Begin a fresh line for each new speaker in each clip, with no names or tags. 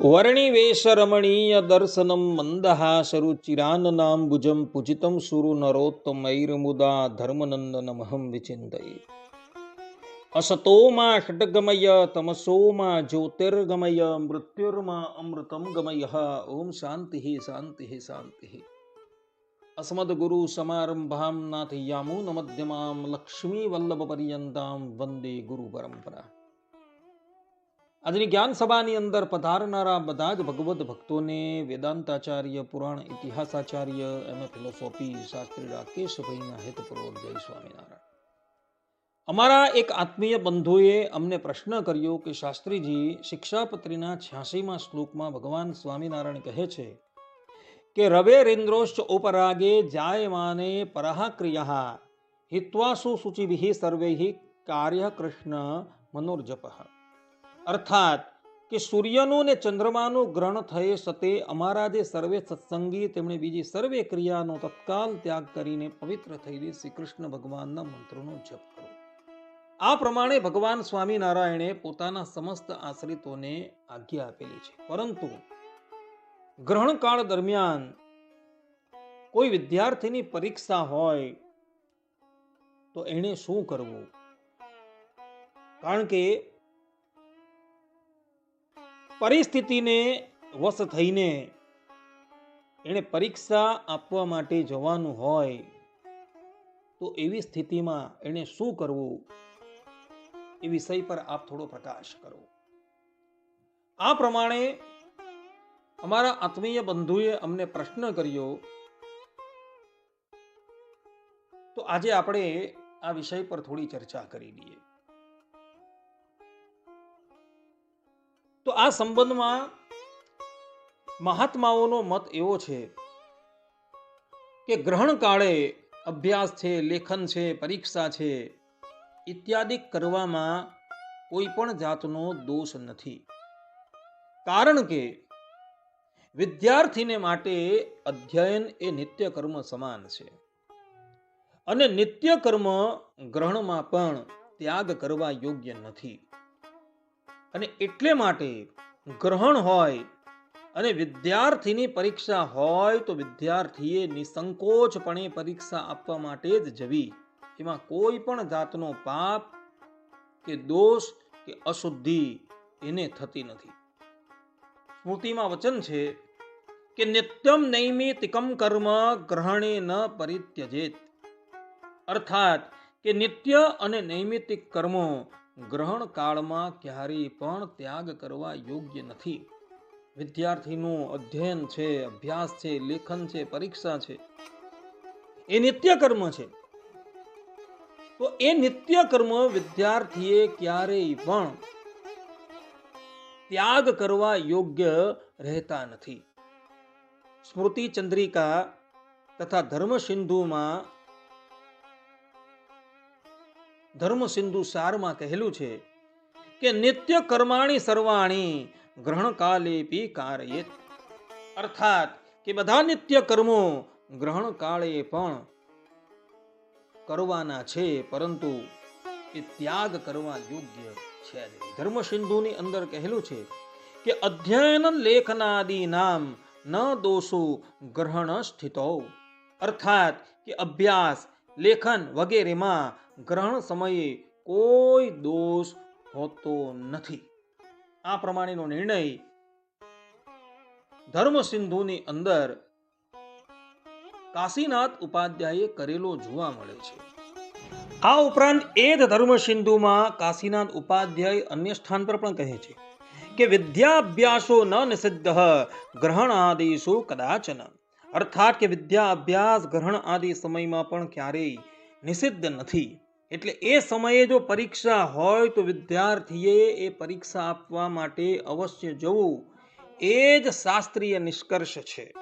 वर्णिवेशरमणीयदर्शनं मन्दहासरुचिराननाम्बुजं शरुचिराननांजं पूजितं सुरुनरोत्तमैर्मुदा धर्मनन्दनमहं विचिन्तये। असतो माषड्गमय तमसो मा ज्योतिर्गमय मृत्युर्मा अमृतं गमयः। ॐ शान्तिः शान्तिः शान्तिः। अस्मद्गुरुसमारम्भां नाथयामूनमध्यमां लक्ष्मीवल्लभपर्यन्तां वन्दे गुरुपरम्परा। આજની જ્ઞાન સભાની અંદર પધારનારા બધા જ ભગવદ્ ભક્તોને વેદાંતાચાર્ય, પુરાણ ઇતિહાસાચાર્ય એમ ફિલોસોફી શાસ્ત્રી રાકેશભાઈના હેતપૂર્વક જય સ્વામિનારાયણ. અમારા એક આત્મીય બંધુએ અમને પ્રશ્ન કર્યો કે શાસ્ત્રીજી, શિક્ષાપત્રીના છ્યાસીમાં શ્લોકમાં ભગવાન સ્વામિનારાયણ કહે છે કે, રવે રવેરિન્દ્રોશ્ચ ઉપરાગે જાયમાને પરહ ક્રિયા હિત્વાસુ શુચિભિઃ સર્વૈ કાર્ય કૃષ્ણ મનોર્જપઃ. અર્થાત કે સૂર્યનું ને ચંદ્રમાનું ગ્રહણ થયે સતે અમારા જે સર્વે સત્સંગી તેમણે બીજી સર્વે ક્રિયાનો તત્કાલ ત્યાગ કરીને પવિત્ર થઈને શ્રી કૃષ્ણ ભગવાનના મંત્રોનો જપ કરો. આ પ્રમાણે ભગવાન સ્વામિનારાયણે પોતાના સમસ્ત આશ્રિતોને આજ્ઞા આપેલી છે. પરંતુ ગ્રહણ કાળ દરમિયાન કોઈ વિદ્યાર્થીની પરીક્ષા હોય તો એણે શું કરવું? કારણ કે પરિસ્થિતિને વશ થઈને એણે પરીક્ષા આપવા માટે જવાનું હોય, તો એવી સ્થિતિમાં એણે શું કરવું? એ વિષય પર આપ થોડો પ્રકાશ કરો. આ પ્રમાણે અમારા આત્મીય બંધુએ અમને પ્રશ્ન કર્યો, તો આજે આપણે આ વિષય પર થોડી ચર્ચા કરી લઈએ. તો આ સંબંધમાં મહાત્માઓનો મત એવો છે કે ગ્રહણ કાળે અભ્યાસ છે, લેખન છે, પરીક્ષા છે, ઇત્યાદિ કરવામાં કોઈ પણ જાતનો દોષ નથી. કારણ કે વિદ્યાર્થીને માટે અધ્યયન એ નિત્ય કર્મ સમાન છે. અને નિત્ય કર્મ ગ્રહણમાં પણ ત્યાગ કરવા યોગ્ય નથી. અને એટલે માટે ગ્રહણ હોય અને વિદ્યાર્થીની પરીક્ષા હોય તો વિદ્યાર્થીએ નિસંકોચપણે પરીક્ષા આપવા માટે જ જવી. એમાં કોઈ પણ જાતનો પાપ કે દોષ કે અશુદ્ધિ એને થતી નથી. સ્મૃતિમાં વચન છે કે નિત્યમ નૈમિતિકમ કર્મ ગ્રહણે ન પરિત્યજેત. અર્થાત કે નિત્ય અને નૈમિતિક કર્મો ગ્રહણ કાળમાં ક્યારેય પણ ત્યાગ કરવા યોગ્ય નથી. વિદ્યાર્થીનું અધ્યયન છે, અભ્યાસ છે, લેખન છે, પરીક્ષા છે, એ નિત્ય કર્મ છે. તો એ નિત્ય કર્મ વિદ્યાર્થીએ ક્યારેય પણ ત્યાગ કરવા યોગ્ય રહેતા નથી. સ્મૃતિ ચંદ્રિકા તથા ધર્મ સિંધુમાં ધર્મ સિંધુ સારમાં કહેલું છે કે નિત્ય કર્માણી સર્વાણી ગ્રહણ કાલેપી પી કારયેત અર્થાત કે બધા નિત્ય કર્મો ગ્રહણ કાળે પણ કરવાના છે, પરંતુ એ ત્યાગ કરવા યોગ્ય છે ધર્મ સિંધુની અંદર કહેલું છે કે અધ્યયન લેખનાદિ નામ ન દોષો ગ્રહણ સ્થિતો. અર્થાત કે અભ્યાસ, લેખન વગેરેમાં ગ્રહણ સમયે કોઈ દોષ હોતો નથી. આ પ્રમાણેનો નિર્ણય ધર્મ સિંધુની અંદર કાશીનાથ ઉપાધ્યાયે કરેલો જોવા મળે છે. આ ઉપરાંત એ જ ધર્મ સિંધુમાં કાશીનાથ ઉપાધ્યાય અન્ય સ્થાન પર પણ કહે છે કે વિદ્યાભ્યાસો ન નિષિદ્ધ ગ્રહણ આદિશુ કદાચન. અર્થાત કે વિદ્યા અભ્યાસ ગ્રહણ આદિ સમયમાં પણ ક્યારેય નિષિદ્ધ નથી. એટલે એ સમયે જો પરીક્ષા હોય તો વિદ્યાર્થીએ એ પરીક્ષા આપવા માટે અવશ્ય જવું. એ જ શાસ્ત્રીય નિષ્કર્ષ છે.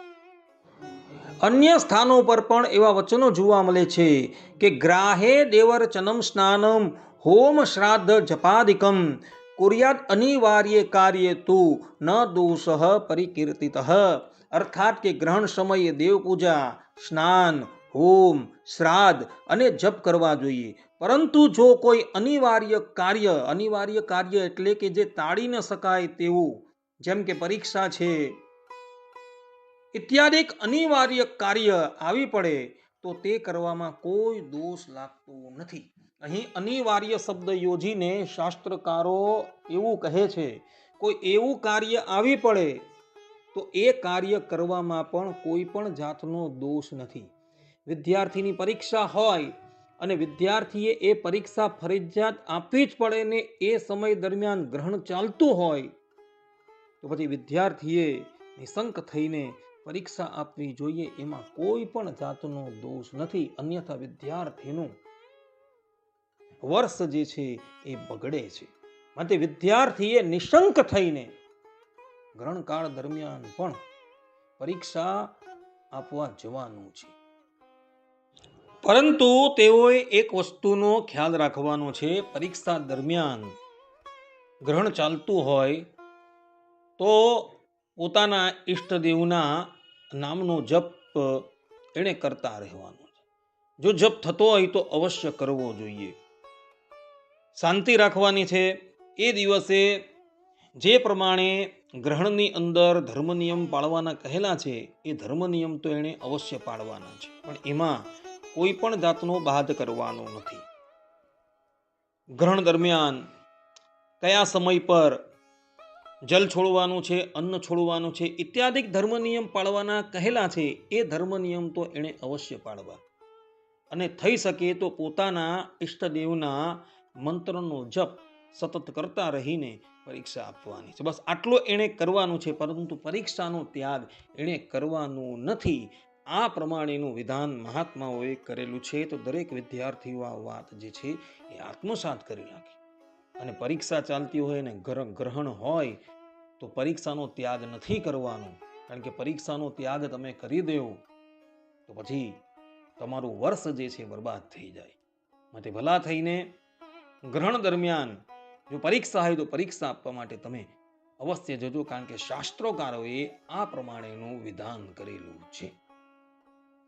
અન્ય સ્થાનો પર પણ એવા વચનો જોવા મળે છે કે ગ્રાહે દેવર્ચનમ સ્નાનમ હોમ શ્રાદ્ધ જપાદિકમ. કુર્યાદ અનિવાર્ય કાર્ય તો ન દોષ પરિકીર્તિત. અર્થાત કે ગ્રહણ સમયે દેવ પૂજા સ્નાન હોમ, શ્રાદ્ધ અને જપ કરવા જોઈએ. પરંતુ જો કોઈ અનિવાર્ય કાર્ય અનિવાર્ય કાર્ય એટલે કે જે તાળી ન શકાય તેવું, જેમ કે પરીક્ષા છે, ઇત્યાદિ અનિવાર્ય કાર્ય આવી પડે, તો તે કરવામાં કોઈ દોષ લાગતો નથી. અહીં અનિવાર્ય શબ્દ યોજીને શાસ્ત્રકારો એવું કહે છે, કોઈ એવું કાર્ય આવી પડે, તો એ કાર્ય કરવામાં પણ કોઈ પણ જાતનો દોષ નથી. વિદ્યાર્થીની પરીક્ષા હોય અને વિદ્યાર્થીએ એ પરીક્ષા ફરજિયાત આપવી જ પડે ને એ સમય દરમિયાન ગ્રહણ ચાલતું હોય, તો પછી વિદ્યાર્થીએ નિશંક થઈને પરીક્ષા આપવી જોઈએ. એમાં કોઈ પણ જાતનો દોષ નથી. અન્યથા વિદ્યાર્થીનું વર્ષ જે છે એ બગડે છે. માટે વિદ્યાર્થીએ નિશંક થઈને ગ્રહણકાળ દરમિયાન પણ પરીક્ષા આપવા જવાનું છે. પરંતુ તેઓએ એક વસ્તુનો ખ્યાલ રાખવાનો છે. પરીક્ષા દરમિયાન ગ્રહણ ચાલતું હોય તો પોતાના ઈષ્ટદેવના નામનો જપ એણે કરતા રહેવાનો છે. જો જપ થતો હોય તો અવશ્ય કરવો જોઈએ. શાંતિ રાખવાની છે. એ દિવસે જે પ્રમાણે ગ્રહણની અંદર ધર્મ નિયમ પાળવાના કહેલા છે, એ ધર્મ નિયમ તો એણે અવશ્ય પાળવાના છે. પણ એમાં કોઈ પણ જાતનો બાદ કરવાનો નથી. ગ્રહણ દરમિયાન કયા સમય પર જલ છોડવાનું છે, અન્ન છોડવાનું છે, ઇત્યાદિક ધર્મ નિયમ પાળવાના કહેલા છે, એ ધર્મ નિયમ તો એણે અવશ્ય પાળવા. અને થઈ શકે તો પોતાના ઈષ્ટદેવના મંત્રનો જપ સતત કરતા રહીને પરીક્ષા આપવાની છે. બસ આટલો એણે કરવાનું છે, પરંતુ પરીક્ષાનો ત્યાગ એણે કરવાનું નથી. આ પ્રમાણેનું વિધાન મહાત્માઓએ કરેલું છે તો દરેક વિદ્યાર્થીઓ આ વાત જે છે એ આત્મસાત કરી નાખે. અને પરીક્ષા ચાલતી હોય ને ગ્રહણ હોય તો પરીક્ષાનો ત્યાગ નથી કરવાનો. કારણ કે પરીક્ષાનો ત્યાગ તમે કરી દેવો તો પછી તમારું વર્ષ જે છે બરબાદ થઈ જાય. માટે ભલા થઈને ગ્રહણ દરમિયાન જો પરીક્ષા હોય તો પરીક્ષા આપવા માટે તમે અવશ્ય જજો. કારણ કે શાસ્ત્રોકારોએ આ પ્રમાણેનું વિધાન કરેલું છે.